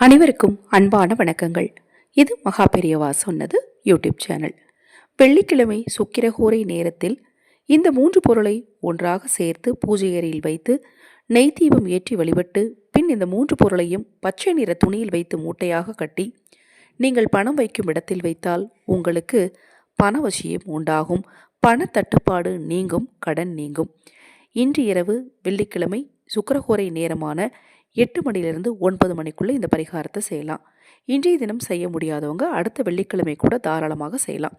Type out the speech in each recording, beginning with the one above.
அனைவருக்கும் அன்பான வணக்கங்கள். இது மகா பெரியவா சொன்னது யூடியூப் சேனல். வெள்ளிக்கிழமை சுக்கிரகோரை நேரத்தில் இந்த மூன்று பொருளை ஒன்றாக சேர்த்து பூஜை அறையில் வைத்து நெய் தீபம் ஏற்றி வழிபட்டு பின் இந்த மூன்று பொருளையும் பச்சை நிற துணியில் வைத்து மூட்டையாக கட்டி நீங்கள் பணம் வைக்கும் இடத்தில் வைத்தால் உங்களுக்கு பணவசியம் உண்டாகும். பணத்தட்டுப்பாடு நீங்கும் கடன் நீங்கும். இன்று இரவு வெள்ளிக்கிழமை சுக்கிரகோரை நேரமான எட்டு மணிலிருந்து ஒன்பது மணிக்குள்ளே இந்த பரிகாரத்தை செய்யலாம். இன்றைய தினம் செய்ய முடியாதவங்க அடுத்த வெள்ளிக்கிழமை கூட தாராளமாக செய்யலாம்.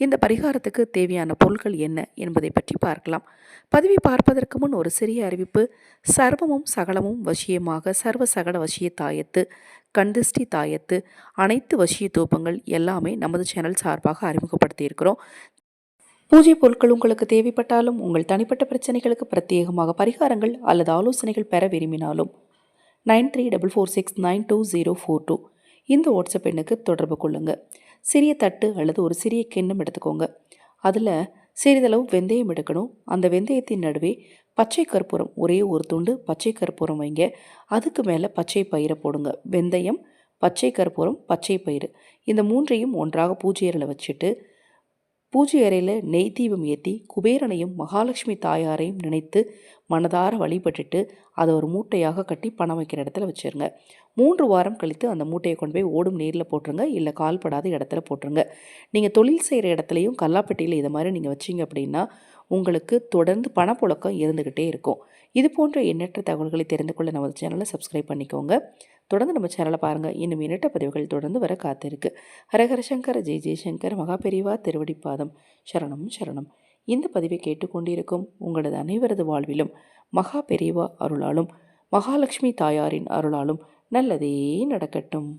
இந்த பரிகாரத்துக்கு தேவையான பொருட்கள் என்ன என்பதை பற்றி பார்க்கலாம். பதவி பார்ப்பதற்கு முன் ஒரு சிறிய அறிவிப்பு. சர்வமும் சகலமும் வசியமாக சர்வ சகல வசிய தாயத்து கண்திஷ்டி தாயத்து அனைத்து வசிய தூபங்கள் எல்லாமே நமது சேனல் சார்பாக அறிமுகப்படுத்தியிருக்கிறோம். பூஜை பொருட்கள் உங்களுக்கு தேவைப்பட்டாலும் உங்கள் தனிப்பட்ட பிரச்சனைகளுக்கு பிரத்யேகமாக பரிகாரங்கள் அல்லது ஆலோசனைகள் பெற விரும்பினாலும் nine three double four six nine two zero four two. இந்த வாட்ஸ்அப் எண்ணுக்கு தொடர்பு கொள்ளுங்கள் சிறிய தட்டு அல்லது ஒரு சிறிய கிண்ணம் எடுத்துக்கோங்க. அதில் சிறிதளவு வெந்தயம் எடுக்கணும். அந்த வெந்தயத்தின் நடுவே பச்சை கற்பூரம் ஒரே ஒரு துண்டு பச்சை கற்பூரம் வைங்க. அதுக்கு மேலே பச்சை பயிரை போடுங்க. வெந்தயம் பச்சை கற்பூரம் பச்சை பயிர் இந்த மூன்றையும் ஒன்றாக பூஜையரில் வச்சுட்டு பூஜை அறையில் நெய் தீபம் ஏற்றி குபேரனையும் மகாலட்சுமி தாயாரையும் நினைத்து மனதார வழிபட்டுட்டு அதை ஒரு மூட்டையாக கட்டி பணம் வைக்கிற இடத்துல வச்சுருங்க. மூன்று வாரம் கழித்து அந்த மூட்டையை கொண்டு போய் ஓடும் நீரில் போட்டுருங்க. இல்லை கால்படாத இடத்துல போட்டுருங்க. நீங்கள் தொழில் செய்கிற இடத்துலையும் கல்லாப்பட்டியில் இதை மாதிரி நீங்கள் வச்சிங்க அப்படின்னா உங்களுக்கு தொடர்ந்து பணப்புழக்கம் இருந்துக்கிட்டே இருக்கும். இது போன்ற எண்ணற்ற தகவல்களை தெரிந்து கொள்ள நமது சேனலை சப்ஸ்கிரைப் பண்ணிக்கோங்க. தொடர்ந்து நம்ம சேனலை பாருங்கள் இன்னும் எண்ணற்ற பதிவுகள் தொடர்ந்து வர காத்திருக்கு. ஹரஹர சங்கர ஜெய் ஜெய்சங்கர் மகாபெரிவா திருவடிப்பாதம். சரணம் சரணம். இந்த பதிவை கேட்டுக்கொண்டிருக்கும் உங்களது அனைவரது வாழ்விலும் மகா அருளாலும் மகாலட்சுமி தாயாரின் அருளாலும் நல்லதே நடக்கட்டும்.